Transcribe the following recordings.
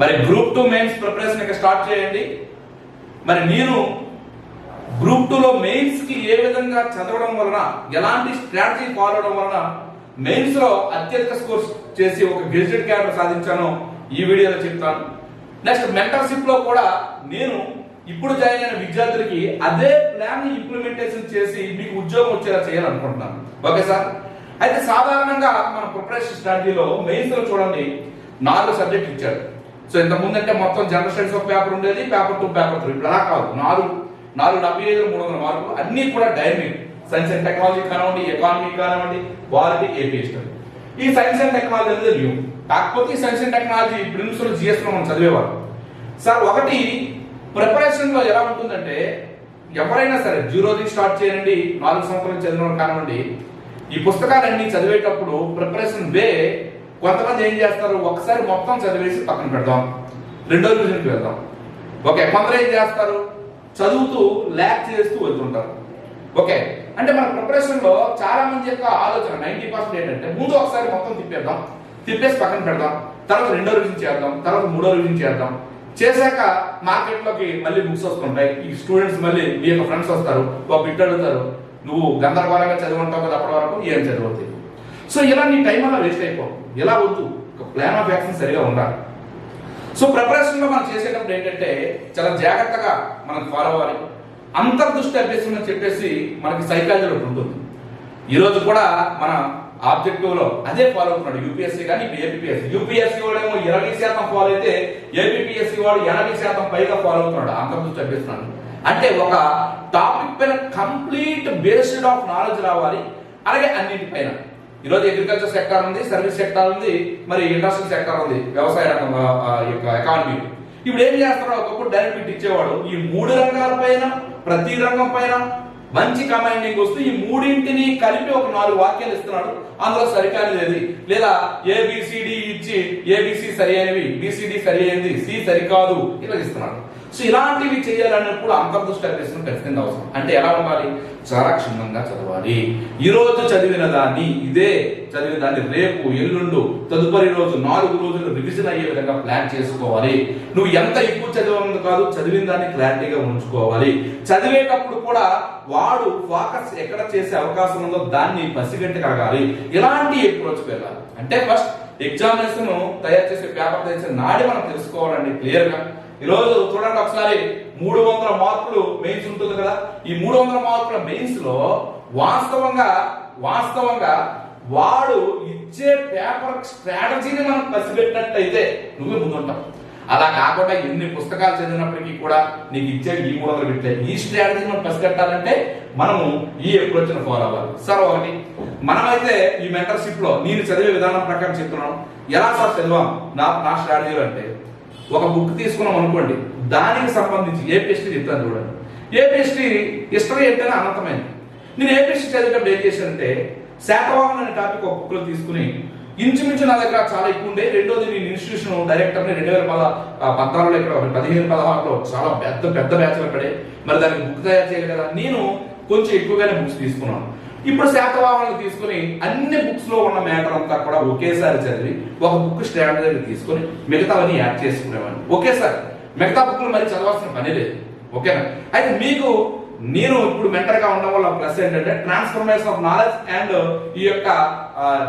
మరి group two mains preparation ఇక start చేయండి. మరి నేను గ్రూప్ టూలో మెయిన్స్కి ఏ విధంగా చదవడం వలన ఎలాంటి స్ట్రాటజీ ఫాలో అవడం వలన మెయిన్స్లో అత్యధిక స్కోర్స్ చేసి ఒక గెజిటెడ్ క్యాడర్ సాధించానో ఈ వీడియోలో చెప్తాను. నెక్స్ట్ మెంటర్షిప్లో కూడా నేను ఇప్పుడు జాయిన్ అయిన విద్యార్థులకి అదే ప్లాన్ ఇంప్లిమెంటేషన్ చేసి మీకు ఉద్యోగం వచ్చేలా చేయాలనుకుంటున్నాను. Okay sir? అయితే సాధారణంగా మన ప్రిపరేషన్ స్ట్రాటజీలో మెయిన్స్లో చూడండి. నాలుగు సబ్జెక్ట్ ఇచ్చారు. సో ఇంత ముందంటే మొత్తం జనరల్ స్టడీస్ ఒక పేపర్ ఉండేది పేపర్ టూ పేపర్ త్రీ ఇప్పుడు అలా కాదు. నాలుగు నాలుగు డెబ్బై ఐదు మూడు వందల మార్కులు. అన్ని కూడా డైనమిక్ సైన్స్ అండ్ టెక్నాలజీ కానివ్వండి ఎకానమీ కానివ్వండి వారికి ఏపీ హిస్టరీ ఈ సైన్స్ అండ్ టెక్నాలజీ అనేది న్యూ కాకపోతే ఈ సైన్స్ అండ్ టెక్నాలజీ ప్రిన్సిపల్ జిఎస్లో మనం చదివేవారు సార్ ఒకటి ప్రిపరేషన్లో ఎలా ఉంటుందంటే ఎవరైనా సరే జీరో నుంచి స్టార్ట్ చేయండి నాలుగు సంవత్సరాలు చదివిన కానివ్వండి ఈ పుస్తకాలన్నీ చదివేటప్పుడు ప్రిపరేషన్ వే కొంతమంది ఏం చేస్తారు? ఒకసారి మొత్తం చదివేసి పక్కన పెడదాం. రెండో రివిజన్కి వెళ్దాం. ఓకే కొందరు ఏం చేస్తారు? చదువుతూ ల్యాక్ చేస్తూ వెళ్తుంటారు. ఓకే అంటే మన ప్రిపరేషన్లో చాలా మంది యొక్క ఆలోచన నైన్టీ పర్సెంట్ ఏంటంటే ముందు ఒకసారి మొత్తం తిప్పేద్దాం. తిప్పేసి పక్కన పెడదాం. తర్వాత రెండో రివిజన్ చేద్దాం. తర్వాత మూడో రివిజన్ చేద్దాం. చేశాక మార్కెట్లోకి మళ్ళీ బుక్స్ వస్తుంటాయి. ఈ స్టూడెంట్స్ మళ్ళీ మీ యొక్క ఫ్రెండ్స్ వస్తారు. ఒక బిడ్డ అడుగుతారు నువ్వు గందరగోళంగా చదివి ఉంటావు కదా అప్పటి వరకు ఏం చదువుతుంది సో ఇలా నీ టైం అలా వేస్ట్ అయిపో ఇలా వద్దు? ఒక ప్లాన్ ఆఫ్ యాక్షన్ సరిగా ఉండాలి. సో ప్రిపరేషన్లో మనం చేసేటప్పుడు ఏంటంటే చాలా జాగ్రత్తగా మనం ఫాలో అవ్వాలి. అంతర్దృష్టి అభ్యసనం అని చెప్పేసి మనకి సైకాలజీలో ఒకటి ఉంటుంది. ఈరోజు కూడా మన ఆబ్జెక్టివ్లో అదే ఫాలో అవుతున్నాడు యూపీఎస్సీ కానీ ఏపీఎస్సీ యూపీఎస్సీ వాడేమో ఇరవై శాతం ఫాలో అయితే ఏపీఎస్సీ వాడు ఎనభై శాతం పైగా ఫాలో అవుతున్నాడు అంతర్దృష్టి అభ్యసనాన్ని అంటే ఒక టాపిక్ పైన కంప్లీట్ బేస్డ్ ఆఫ్ నాలెడ్జ్ రావాలి. అలాగే అన్నింటిపైన ఈరోజు అగ్రికల్చర్ సెక్టార్ ఉంది సర్వీస్ సెక్టార్ ఉంది మరి ఇండస్ట్రియల్ సెక్టార్ ఉంది వ్యవసాయ రంగం యొక్క ఎకానమీ ఇప్పుడు ఏం చేస్తారో ఒకప్పుడు డైరెక్ట్ బిట్ ఇచ్చేవాడు ఈ మూడు రంగాల పైన ప్రతి రంగం పైన మంచి కమాండింగ్ వస్తూ ఈ మూడింటిని కలిపి ఒక నాలుగు వాక్యాలు ఇస్తున్నాడు. అందులో సరికానిది ఏది లేదా ఏబిసిడి ఇచ్చి ఏబిసి సరి అయినవి బిసిడి సరి అయింది సి సరికాదు ఇలా ఇస్తున్నాడు. సో ఇలాంటివి చేయాలన్నప్పుడు అంతర్దృష్టి అభ్యసనం ఖచ్చితంగా అవసరం. అంటే ఎలా ఉండాలి? చాలా క్షుణ్ణంగా చదవాలి. ఈ రోజు చదివిన దాన్ని ఇదే చదివిన దాన్ని రేపు ఎల్లుండు తదుపరి రోజు నాలుగు రోజులు రివిజన్ అయ్యే విధంగా ప్లాన్ చేసుకోవాలి. నువ్వు ఎంత ఎక్కువ చదివామని కాదు చదివిన దాన్ని క్లారిటీగా ఉంచుకోవాలి. చదివేటప్పుడు కూడా వాడు ఫోకస్ ఎక్కడ చేసే అవకాశం ఉందో దాన్ని పసిగట్టి కలగాలి. ఇలాంటి అప్రోచ్ వెళ్ళాలి అంటే ఫస్ట్ ఎగ్జామినేషన్ తయారు చేసే పేపర్ తెచ్చే చేసే నాడి మనం తెలుసుకోవాలండి క్లియర్గా ఈరోజు చూడండి ఒకసారి మూడు వందల మార్కులు మెయిన్స్ ఉంటుంది కదా. ఈ మూడు వందల మార్కుల మెయిన్స్లో వాస్తవంగా వాస్తవంగా వాడు ఇచ్చే పేపర్ స్ట్రాటజీని మనం పసిపెట్టినట్టయితే నువ్వే ముందుంటావు. అలా కాకుండా ఎన్ని పుస్తకాలు చదివినప్పటికీ కూడా నీకు ఇచ్చే ఈ మూడు వందలు పెట్టే ఈ స్ట్రాటజీని మనం పసిగట్టాలంటే మనము ఈ అప్రోచ్ను ఫాలో అవ్వాలి. సార్ ఒకటి మనమైతే ఈ మెంటర్షిప్లో నేను చదివే విధానం ప్రకారం చెప్తున్నాను. ఎలా సార్ చదివాం? నా నా స్ట్రాటజీలు అంటే ఒక బుక్ తీసుకున్నాం అనుకోండి దానికి సంబంధించి ఏ హిస్టరీ చెప్తాను చూడండి. ఏ హిస్టరీ హిస్టరీ ఏంటనే అనంతమైంది నేను ఏ హిస్టరీ చదివేటప్పుడు ఏం చేశానంటే శాతవాహనం అనే టాపిక్ ఒక బుక్లో తీసుకుని ఇంచుమించు నా దగ్గర చాలా ఎక్కువ ఉండే రెండోది నేను ఇన్స్టిట్యూషన్ డైరెక్టర్ని రెండు వేల పద పద్నాలుగులో ఇక్కడ పదిహేను పదహారులో చాలా పెద్ద పెద్ద బ్యాచ్లు అక్కడే మరి దానికి బుక్ తయారు చేయాలి కదా నేను కొంచెం ఎక్కువగానే బుక్స్ తీసుకున్నాను. ఇప్పుడు శాతవాహనాలు తీసుకుని అన్ని బుక్స్లో ఉన్న మ్యాటర్ అంతా కూడా ఒకేసారి చదివి ఒక బుక్ స్టాండర్డ్ తీసుకుని మిగతావన్నీ యాడ్ చేసుకునేవాడిని. ఒకేసారి. మిగతా బుక్లు మరి చదవాల్సిన పని లేదు. ఓకేనా? అయితే మీకు నేను ఇప్పుడు మెంటర్గా ఉండడం వల్ల ప్లస్ ఏంటంటే ట్రాన్స్ఫర్మేషన్ ఆఫ్ నాలెడ్జ్ అండ్ ఈ యొక్క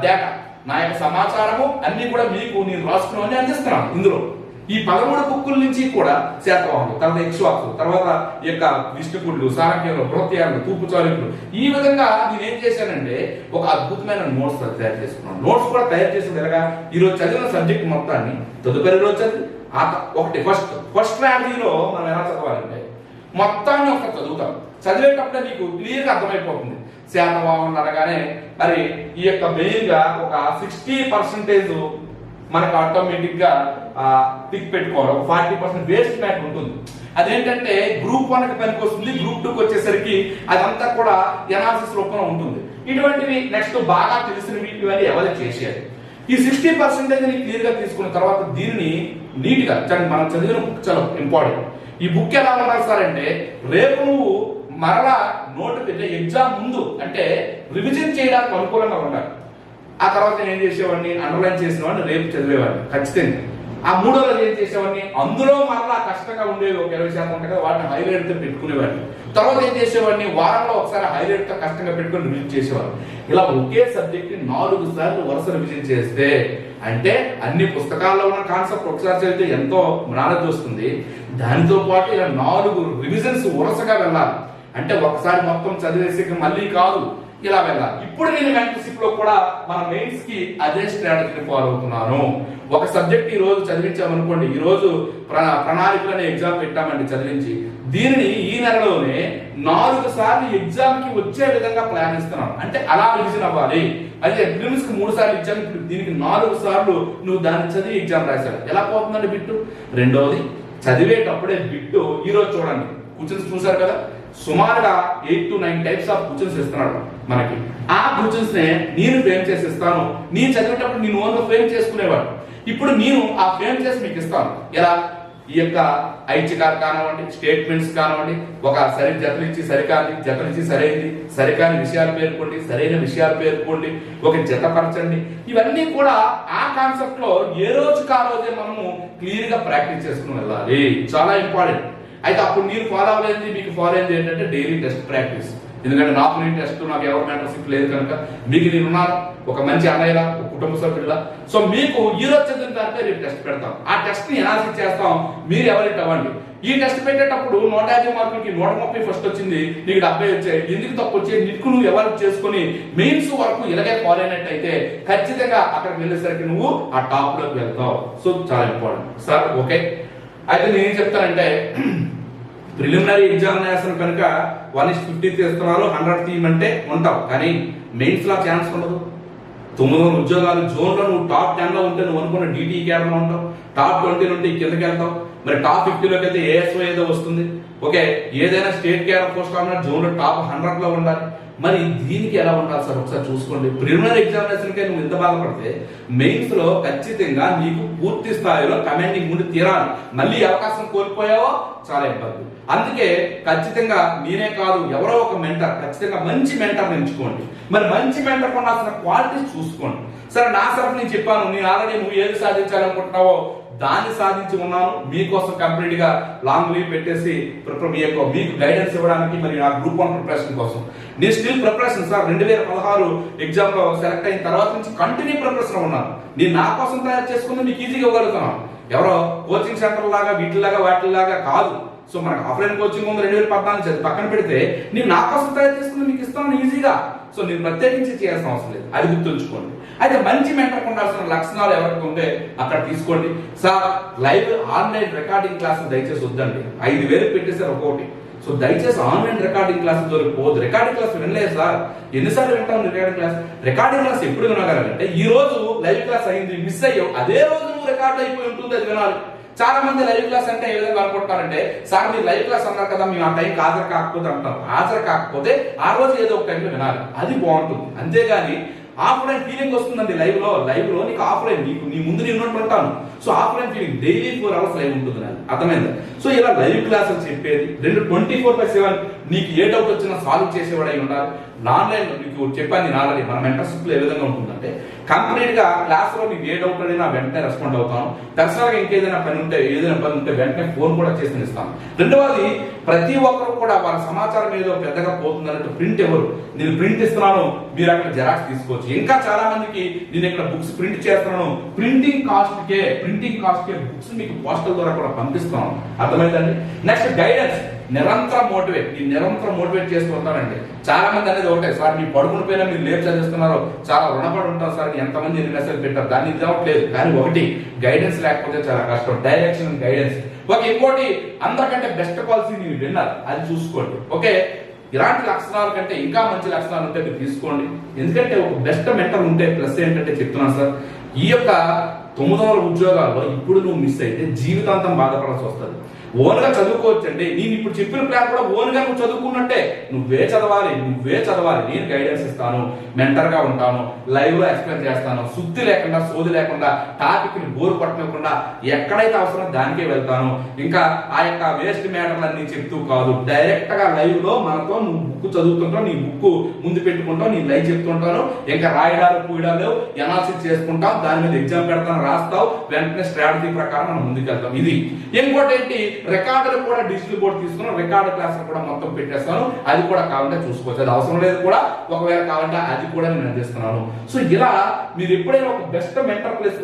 డేటా నా యొక్క సమాచారము అన్ని కూడా మీకు నేను రాసుకుని అందిస్తున్నాను ఇందులో. ఈ పదమూడు బుక్కుల నుంచి కూడా శాతవాహనం తర్వాత ఇక్ష్వాకు తర్వాత ఈ యొక్క విష్ణుకుళ్ళు సాంఖ్యంలో బృహత్యాలు తూపు చాలుకులు ఈ విధంగా నేను ఏం చేశానంటే ఒక అద్భుతమైన నోట్స్ తయారు చేసుకున్నాను. నోట్స్ కూడా తయారు చేసిన ఎలాగా ఈరోజు చదివిన సబ్జెక్ట్ మొత్తాన్ని తదుపరి రోజు చదివి ఆ ఒకటి ఫస్ట్ ఫస్ట్ స్ట్రాటజీలో మనం ఎలా చదవాలంటే మొత్తాన్ని ఒకటి చదువుతాం. చదివేటప్పుడే నీకు క్లియర్గా అర్థమైపోతుంది. శాతవాహనం అనగానే మరి ఈ యొక్క మెయిన్గా ఒక సిక్స్టీ పర్సెంటేజ్ మనకు ఆటోమేటిక్గా టిక్ పెట్టుకోవడం ఫార్టీ పర్సెంట్ వేస్ట్ మ్యాట్ ఉంటుంది. అదేంటంటే గ్రూప్ వన్ పనికి వస్తుంది గ్రూప్ టూకి వచ్చేసరికి అదంతా కూడా ఎనాలిసిస్ రూపంలో ఉంటుంది. ఇటువంటివి నెక్స్ట్ బాగా తెలిసినవి ఇవన్నీ ఎవరు చేసేయాలి? ఈ సిక్స్టీ పర్సెంటేజ్ క్లియర్గా తీసుకున్న తర్వాత దీనిని నీట్గా మనం చదివిన బుక్ చాలా ఇంపార్టెంట్ ఈ బుక్ ఎలా ఉండాలి సార్ అంటే రేపు నువ్వు మరలా నోటు పెట్టే ఎగ్జామ్ ముందు అంటే రివిజన్ చేయడానికి అనుకూలంగా ఉండాలి. ఆ తర్వాత నేను ఏం చేసేవాడిని? అండర్లైన్ చేసిన వాడిని రేపు చదివేవాడిని ఖచ్చితంగా. ఆ మూడో రోజు ఏం చేసేవాడిని? అందులో మరలా కష్టంగా ఉండేవి ఒక ఇరవై శాతం ఉంటాయి వాటిని హైలైట్తో పెట్టుకునేవాడిని. తర్వాత ఏం చేసేవాడిని? వారంలో ఒకసారి హైలైట్తో కష్టంగా పెట్టుకుని రివిజన్ చేసేవాడు ఇలా ఒకే సబ్జెక్ట్ని నాలుగు సార్లు వరుస రివిజన్ చేస్తే అంటే అన్ని పుస్తకాల్లో ఉన్న కాన్సెప్ట్ ఒకసారి చదివితే ఎంతో నాలెడ్జ్ వస్తుంది. దానితో పాటు ఇలా నాలుగు రివిజన్స్ వరుసగా వెళ్ళాలి. అంటే ఒకసారి మొత్తం చదివేసి మళ్ళీ కాదు. ఇలా వెళ్ళాలి. ఇప్పుడు నేను మెంటర్షిప్లో కూడా మన మెయిన్స్కి అదే స్ట్రాటజీని ఫాలో అవుతున్నాను. ఒక సబ్జెక్ట్ ఈ రోజు చదివించామనుకోండి ఈ రోజు ప్ర- ప్రణాళికలు అనే ఎగ్జామ్ పెట్టామండి చదివించి. దీనిని ఈ నెలలోనే నాలుగు సార్లు ఎగ్జామ్కి వచ్చే విధంగా ప్లాన్ ఇస్తున్నాను అంటే అలా రివిజన్ అవ్వాలి. అయితే ప్రిలిమ్స్కి మూడు సార్లు ఇచ్చాను ఇప్పుడు దీనికి నాలుగు సార్లు నువ్వు దాన్ని చదివి ఎగ్జామ్ రాశాడు ఎలా పోతుందండి బిట్టు? రెండవది చదివేటప్పుడే బిట్టు ఈ రోజు చూడండి. క్వశ్చన్స్ చూసారు కదా? సుమారుగా eight to nine types of questions ఇస్తున్నాడు. మనకి. ఆ గుర్జన్స్ నే నేను ఫేమ్ చేసి ఇస్తాను నేను చదివేటప్పుడు నేను ఓన్గా ఫ్రేమ్ చేసుకునేవాడు ఇప్పుడు నేను ఆ ఫ్రేమ్ చేసి మీకు ఇస్తాను. ఎలా? ఈ యొక్క ఐచ్ఛికాలు కానివ్వండి స్టేట్మెంట్స్ కానివ్వండి ఒక సరి జతలిచ్చి సరికాని జతలిచ్చి సరైంది సరైనది సరికాని విషయాలు పేర్కొండి సరైన విషయాలు పేర్కొండి ఒక జతపరచండి. ఇవన్నీ కూడా ఆ కాన్సెప్ట్లో ఏ రోజుకి ఆ రోజే మనము క్లియర్గా ప్రాక్టీస్ చేసుకుని వెళ్ళాలి. చాలా ఇంపార్టెంట్. అయితే అప్పుడు మీరు ఫాలో అవ్వలేదు మీకు ఫాలో అయింది ఏంటంటే డైలీ టెస్ట్ ప్రాక్టీస్ ఎందుకంటే నాకు నేను టెస్ట్ నాకు ఎవరు మెంటర్షిప్ లేదు కనుక మీకు నేను ఉన్నాను ఒక మంచి అన్నయ్యలా ఒక కుటుంబ సభ్యులా సో మీకు ఈ రోజు చదివిన దానిపై రేపు టెస్ట్ పెడతాం. ఆ టెస్ట్ని ఎనాలిసిస్ చేస్తాం. మీరు ఎవరికి అవ్వండి. ఈ టెస్ట్ పెట్టేటప్పుడు నూట యాభై మార్కులకి నూట ముప్పై ఫస్ట్ వచ్చింది నీకు డెబ్బై వచ్చాయి. ఎందుకు తప్పు వచ్చాయి? నిట్కు నువ్వు ఎవరు చేసుకుని మెయిన్స్ వరకు ఇలాగే ఫాలో అయినట్టయితే ఖచ్చితంగా అక్కడికి వెళ్ళేసరికి నువ్వు ఆ టాప్లోకి వెళ్తావు. సో చాలా ఇంపార్టెంట్ సార్ ఓకే అయితే నేనేం చెప్తానంటే ప్రిలిమినరీ ఎగ్జామినేషన్ కనుక వన్ ఇస్ ఫిఫ్టీ తీస్తున్నారు హండ్రెడ్ తీయమంటే ఉంటావు. కానీ మెయిన్స్లో ఛాన్స్ ఉండదు. తొమ్మిది వందల ఉద్యోగాలు జోన్లో నువ్వు టాప్ టెన్లో ఉంటే నువ్వు అనుకున్న డిటి క్యాడర్లో ఉంటావు. టాప్ ట్వంటీ నుండి కిందకి వెళ్తావు. మరి టాప్ ఫిఫ్టీలోకి అయితే ఏఎస్ఓ ఏదో వస్తుంది. ఓకే ఏదైనా స్టేట్ క్యాడర్ పోస్ట్ కావాలన్నా జోన్లో టాప్ హండ్రెడ్లో ఉండాలి. మరి దీనికి ఎలా ఉండాలి సార్? ఒకసారి చూసుకోండి. ప్రిలిమినరీ ఎగ్జామినేషన్కే నువ్వు ఇంత బాధపడితే మెయిన్స్లో ఖచ్చితంగా నీకు పూర్తి స్థాయిలో కమాండింగ్ ముందు తీరాలి. మళ్ళీ అవకాశం కోల్పోయావో చాలా ఇబ్బంది. అందుకే ఖచ్చితంగా నేనే కాదు ఎవరో ఒక మెంటర్ ఖచ్చితంగా మంచి మెంటర్ ఎంచుకోండి. మరి మంచి మెంటర్ కొనాల్సిన క్వాలిటీస్ చూసుకోండి. సరే నా సరఫ్ నేను చెప్పాను నేను ఆల్రెడీ నువ్వు ఏది సాధించాలనుకుంటున్నావో దాన్ని సాధించి ఉన్నాను. మీకోసం కంప్లీట్గా లాంగ్ లీవ్ పెట్టేసి ప్రిపేర్ మీ యొక్క మీకు గైడెన్స్ ఇవ్వడానికి మరి నా గ్రూప్ వన్ ప్రిపరేషన్ కోసం. నేను స్టిల్ ప్రిపరేషన్ సార్ రెండు వేల పదహారు ఎగ్జామ్లో సెలెక్ట్ అయిన తర్వాత నుంచి కంటిన్యూ ప్రిపరేషన్ ఉన్నాను. నేను నా కోసం తయారు చేసుకుని మీకు ఈజీగా ఇవ్వగలుగుతున్నాను. ఎవరో కోచింగ్ సెంటర్ లాగా వీటిలాగా వాటిలాగా కాదు. సో మనకు ఆఫ్లైన్ కోచింగ్ ఉంది రెండు వేల పద్నాలుగు చదివి పక్కన పెడితే నేను నా కోసం తయారు చేసుకుని మీకు ఇస్తాను ఈజీగా. సో నేను ప్రత్యేకించి చేయాల్సిన అవసరం లేదు. అది గుర్తుంచుకోండి అయితే మంచి మెంటర్ ఉండాల్సిన లక్షణాలు ఎవరికి ఉంటే అక్కడ తీసుకోండి. Sir live online recording class దయచేసి వద్దండి. ఐదు వేలు పెట్టేసారు ఒక్కోటి. సో దయచేసి ఆన్లైన్ రికార్డింగ్ క్లాస్ పోదు రికార్డింగ్ క్లాస్ వినలేదు సార్. ఎన్నిసార్లు వింటాం రికార్డింగ్ క్లాస్? రికార్డింగ్ క్లాస్ ఎప్పుడు వినగలంటే ఈ రోజు లైవ్ క్లాస్ అయింది మిస్ అయ్యావు. అదే రోజు నువ్వు రికార్డ్ అయిపోయి ఉంటుంది అది వినాలి. చాలా మంది లైవ్ క్లాస్ అంటే ఏ విధంగా అనుకుంటారంటే సార్ మీరు లైవ్ క్లాస్ అన్నారు కదా మేము ఆ టైంకి హాజరు కాకపోతే అంటారు హాజరు కాకపోతే ఆ రోజు ఏదో ఒక టైంలో వినాలి. అది బాగుంటుంది. అంతేగాని ఆఫ్లైన్ ఫీలింగ్ వస్తుందండి లైవ్లో. లైవ్లో నీకు ఆఫ్లైన్ నీకు నీ ముందు నేను ఉన్నట్టు ఉంటాను so offline feeling daily four hours live ఉంటుంది నాకు అర్థమైందా? సో ఇలా లైవ్ క్లాసులు చెప్పేది రెండు ట్వంటీ ఫోర్ బై సెవెన్ నీకు ఏ డౌట్ వచ్చినా సాల్వ్ చేసేవాడు అయి ఉండాలి. ఆన్లైన్ మీకు చెప్పాను నేను ఆల్రెడీ మన మెంటర్షిప్లో ఏ విధంగా ఉంటుందంటే కంప్లీట్గా క్లాస్లో మీకు ఏ డౌట్ అయినా వెంటనే రెస్పాండ్ అవుతాను. పర్సనల్గా ఇంకేదైనా పని ఉంటే ఏదైనా పని ఉంటే వెంటనే ఫోన్ కూడా చేసి ఇస్తాను. రెండవది ప్రతి ఒక్కరు కూడా వాళ్ళ సమాచారం ఏదో పెద్దగా పోతుంది అన్నట్టు ప్రింట్ ఎవరు? నేను ప్రింట్ ఇస్తున్నాను మీరు అక్కడ జెరాక్స్ తీసుకోవచ్చు. ఇంకా చాలా మందికి నేను ఇక్కడ బుక్స్ ప్రింట్ చేస్తున్నాను. ప్రింటింగ్ కాస్ట్ కే ప్రింటింగ్ కాస్ట్ కే బుక్స్ మీకు పోస్టల్ ద్వారా కూడా పంపిస్తున్నాను. అర్థమైందండి? Next guidance. నిరంతరం మోటివేట్ ఈ నిరంతరం మోటివేట్ చేస్తూ ఉంటారండి. చాలా మంది అనేది ఒకటే సార్ మీ పడుకుని పోయినా మీరు లేపు చదివిస్తున్నారు చాలా రుణపడి ఉంటారు సార్ ఎంతమంది ఎన్ని మెసేజ్ పెట్టారు దాన్ని ఇవ్వట్లేదు కానీ ఒకటి గైడెన్స్ లేకపోతే చాలా కష్టం. డైరెక్షన్ గైడెన్స్ ఒక ఇంకోటి అందరికంటే బెస్ట్ పాలసీ మీరు విన్నారు అది చూసుకోండి. ఓకే? ఇలాంటి లక్షణాల కంటే ఇంకా మంచి లక్షణాలు ఉంటే మీరు తీసుకోండి. ఎందుకంటే ఒక బెస్ట్ మెంటర్ ఉంటే ప్లస్ ఏంటంటే చెప్తున్నాను సార్ ఈ యొక్క తొమ్మిది వందల ఉద్యోగాల్లో ఇప్పుడు నువ్వు మిస్ అయితే జీవితాంతం బాధపడాల్సి వస్తుంది. ఓన్గా చదువుకోవచ్చండి. నేను ఇప్పుడు చెప్పిన ప్లాన్ కూడా ఓన్గా నువ్వు చదువుకున్నట్టే. నువ్వే చదవాలి నువ్వే చదవాలి. నేను గైడెన్స్ ఇస్తాను మెంటర్గా ఉంటాను లైవ్లో ఎక్స్ప్లెయిన్ చేస్తాను. శుద్ధి లేకుండా సోది లేకుండా టాపిక్ని బోర్ పట్టకుండా ఎక్కడైతే అవసరం దానికే వెళ్తాను. ఇంకా ఆ యొక్క వేస్ట్ మ్యాటర్లన్నీ చెప్తూ కాదు. డైరెక్ట్గా లైవ్లో మనతో నువ్వు బుక్ చదువుతుంటావు నీ బుక్ ముందు పెట్టుకుంటావు నీ లైవ్ చెప్తుంటాను. ఇంకా రాయడాలు పూయడాలు ఎనాలిసిస్ చేసుకుంటాం దాని మీద ఎగ్జామ్ పెడతాను రాస్తావు. వెంటనే స్ట్రాటజీ ప్రకారం మనం ముందుకెళ్తాం. ఇది. ఇంకోటి ఏంటి? రికార్డులు కూడా డిజిటల్ బోర్డు తీసుకున్నాం రికార్డు క్లాసులు కూడా మొత్తం పెట్టేస్తాను. అది కూడా కావాలంటే చూసుకోవచ్చు. అది అవసరం లేదు కూడా. ఒకవేళ కావాలంటే అది కూడా నేను అందిస్తున్నాను. సో ఇలా మీరు ఎప్పుడైనా ఒక బెస్ట్ మెంటర్ ప్లేస్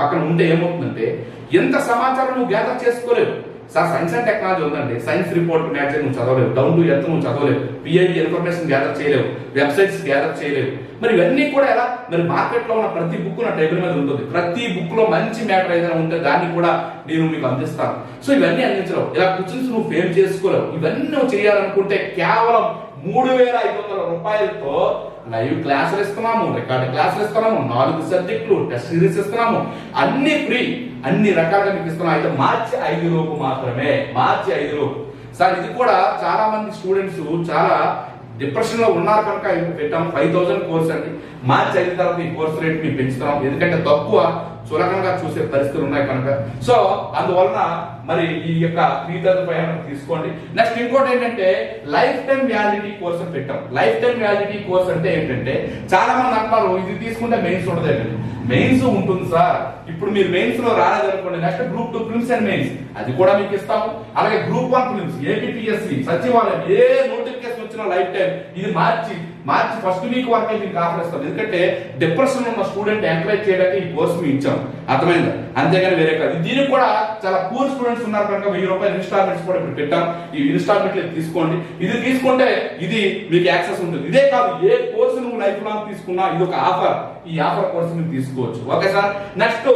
పక్కన ఉంటే ఏమవుతుందంటే ఎంత సమాచారం నువ్వు గ్యాదర్ చేసుకోలేవు. సార్ సైన్స్ అండ్ టెక్నాలజీ ఉందండి. సైన్స్ రిపోర్ట్ మ్యాచ్ నువ్వు చదవలేవు. డౌన్ టు ఎర్త్ నువ్వు చదవలేవు. పిఐబి ఇన్ఫర్మేషన్ గ్యాదర్ చేయలేవు. వెబ్సైట్స్ గ్యాదర్ చేయలేవు. మరి ఇవన్నీ కూడా ఎలా? మరి మార్కెట్లో ఉన్న ప్రతి బుక్ నా టేబుల్ మీద ఉంటుంది. ప్రతి బుక్లో మంచి మ్యాటర్ ఏదైనా ఉంటే దాన్ని కూడా నేను మీకు అందిస్తాను. సో ఇవన్నీ అందించలేవు. ఇలా కూర్చుని నువ్వు ఫేమ్ చేసుకోలేవు. ఇవన్నీ నువ్వు చేయాలనుకుంటే కేవలం మూడు వేల ఐదు వందల రూపాయలతో లైవ్ క్లాసులు ఇస్తున్నాము రికార్డ్ క్లాసులు ఇస్తున్నాము నాలుగు సబ్జెక్టులు టెస్ట్ సిరీస్ ఇస్తున్నాము అన్ని ఫ్రీ అన్ని రకాలుగా మీకు ఇస్తున్నాం. అయితే మార్చి ఐదు లోపు మాత్రమే మార్చి ఐదు లోపు. సార్ ఇది కూడా చాలా మంది స్టూడెంట్స్ చాలా డిప్రెషన్లో ఉన్నారు కనుక ఇది పెట్టాం? ఫైవ్ థౌసండ్ కోర్స్ అండి. మార్చి అయిన తర్వాత ఈ కోర్స్ రేట్ మేము పెంచుతున్నాం. ఎందుకంటే తక్కువ సులభంగా చూసే పరిస్థితులు ఉన్నాయి కనుక. సో అందువలన మరి ఈ యొక్క త్రీ థౌసండ్ ఫైవ్ హండ్రెడ్ తీసుకోండి. నెక్స్ట్ ఇంకోటి ఏంటంటే లైఫ్ టైం వ్యాలిడిటీ కోర్స్ అని పెట్టాం. లైఫ్ టైం వ్యాలిడిటీ కోర్స్ అంటే ఏంటంటే చాలా మంది అంటారు ఇది తీసుకుంటే మెయిన్స్ ఉండదండి మెయిన్స్ ఉంటుంది సార్. ఇప్పుడు మీరు మెయిన్స్లో రాలేదనుకోండి next group two films and mains అది కూడా మీకు ఇస్తాము. అలాగే గ్రూప్ వన్ ఫిల్మ్స్ ఏపీఎస్సి సచివాలయం ఏ నోటి వచ్చినా లైఫ్ టైం. ఇది మార్చి. మార్చి ఫస్ట్ వీక్ వరకే మీకు ఆఫర్ ఇస్తాం. ఎందుకంటే డిప్రెషన్ ఉన్న స్టూడెంట్ ఎంకరేజ్ చేయడానికి ఈ కోర్స్ మేము ఇచ్చాం. అర్థమైందా? అంతేగాని వేరే కాదు. దీనికి కూడా చాలా పూర్ స్టూడెంట్స్ ఉన్నారు కనుక వెయ్యి రూపాయలు ఇన్స్టాల్మెంట్స్ కూడా ఇప్పుడు పెట్టాం. ఈ ఇన్స్టాల్మెంట్ తీసుకోండి. ఇది తీసుకుంటే ఇది మీకు యాక్సెస్ ఉంటుంది. ఇదే కాదు ఏ కోర్స్ లైఫ్ లాంగ్ తీసుకున్నా ఇది ఒక ఆఫర్ ఈ ఆఫర్ కోర్స్ మీరు తీసుకోవచ్చు. Okay sir next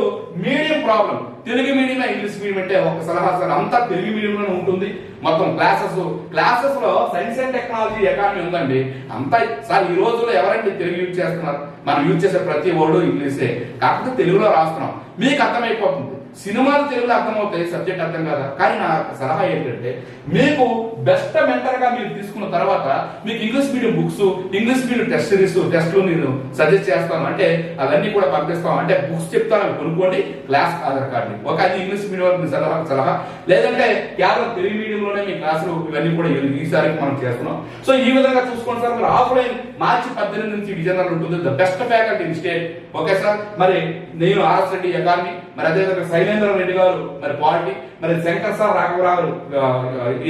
medium problem Telugu medium English medium అంటే ఒక సలహా సార్ అంతా తెలుగు మీడియంలోనే ఉంటుంది. మొత్తం క్లాసెస్ క్లాసెస్లో సైన్స్ అండ్ టెక్నాలజీ అకాడమీ ఉందండి. అంతా సార్ ఈ రోజుల్లో ఎవరండి తెలుగు యూజ్ చేస్తున్నారు? మనం యూజ్ చేసే ప్రతి వర్డ్ ఇంగ్లీషే కాకపోతే తెలుగులో రాస్తున్నాం. మీకు అర్థమైపోతుంది. సినిమాలు తెలుగులో అర్థమవుతాయి సబ్జెక్ట్ అర్థం కాదా? కానీ నా సలహా ఏంటంటే మీకు బెస్ట్ మెంటర్గా మీరు తీసుకున్న తర్వాత మీకు English medium books English medium test series టెస్ట్లు నేను సజెస్ట్ చేస్తాను. అంటే అవన్నీ కూడా పంపిస్తాం అంటే బుక్స్ చెప్తాను అవి కొనుక్కోండి క్లాస్ ఆధార్ కార్డు ఒక అది ఇంగ్లీష్ మీడియం సలహా సలహా. లేదంటే కేవలం తెలుగు మీడియంలోనే మీ క్లాసులు ఇవన్నీ కూడా ఈ- ఈసారి మనం చేస్తున్నాం. సో ఈ విధంగా చూసుకోండి సార్ మరి ఆఫ్లైన్ మార్చి పద్దెనిమిది నుంచి విజయనగరం ఉంటుంది. The best faculty in state okay sir మరి నేను ఆర్ఎస్ రెడ్డి అకాడమీ మరి అదేవిధంగా శైలేంద్ర రెడ్డి గారు మరి పాలిటీ మరి శంకర్ సార్ రాఘవరావు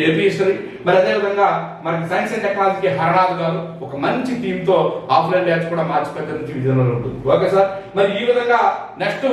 ఏపీ హిస్టరీ మరి అదేవిధంగా మనకి సైన్స్ అండ్ టెక్నాలజీకి హరనాథ్ గారు ఒక మంచి టీమ్తో ఆఫ్లైన్ బ్యాచ్ కూడా మార్చి పద్దెనిమిది విజయనగరం ఉంటుంది. Okay sir? మరి ఈ విధంగా నెక్స్ట్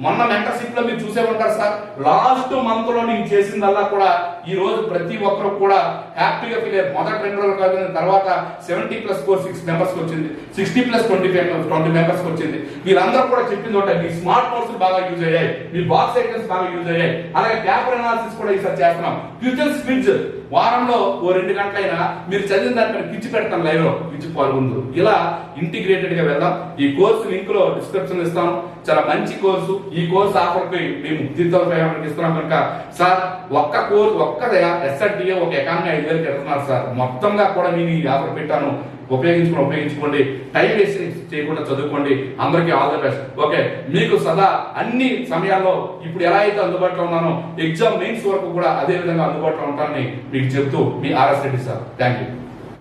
మొన్న మెంటర్షిప్లో మీరు చూసే ఉంటారు సార్. లాస్ట్ మంత్లో నేను చేసిందల్లా కూడా ఈ రోజు ప్రతి ఒక్కరు కూడా హ్యాపీగా ఫీల్ అయ్యారు. మొదటి రెండు రోజులు కాదు తర్వాత seventy plus four six members వచ్చింది. Sixty plus twenty twenty members వచ్చింది. వీళ్ళందరూ కూడా చెప్పింది ఒకటే మీ స్మార్ట్ ఫోన్స్ బాగా యూజ్ అయ్యాయి. మీ బాక్స్ ఐటమ్స్ బాగా యూజ్ అయ్యాయి. అలాగే పేపర్ అనాలిసిస్ కూడా ఈసారి చేస్తున్నాం. ఫ్యూచర్ స్పిడ్జ్ వారంలో ఓ రెండు గంటలైనా మీరు చదివిన దానిపైన పిచ్చి పెడతాం లైవ్లో. పిచ్చి పాల్గొందు. ఇలా ఇంటిగ్రేటెడ్గా వెళ్దాం. ఈ కోర్సు లింక్లో డిస్క్రిప్షన్ ఇస్తాను. చాలా మంచి కోర్సు ఈ కోర్స్ ఆఫర్ మేము మేము తీర్థ ఇస్తున్నాం కనుక సార్ ఒక్క కోర్సు ఒక్క ఎస్ఆర్టీఏ ఒక ఎకానమీ ఐదు వేలు పెడుతున్నారు సార్. మొత్తంగా కూడా నేను ఈ ఆఫర్ పెట్టాను. ఉపయోగించుకుని ఉపయోగించుకోండి. టైం వేసి చేయకుండా చదువుకోండి. అందరికీ ఆల్ ద బెస్ట్. ఓకే మీకు సదా అన్ని సమయాల్లో ఇప్పుడు ఎలా అయితే అందుబాటులో ఉన్నానో ఎగ్జామ్ మెయిన్స్ వరకు కూడా అదే విధంగా అందుబాటులో ఉంటానని మీకు చెప్తూ మీ RS Reddy sir. Thank you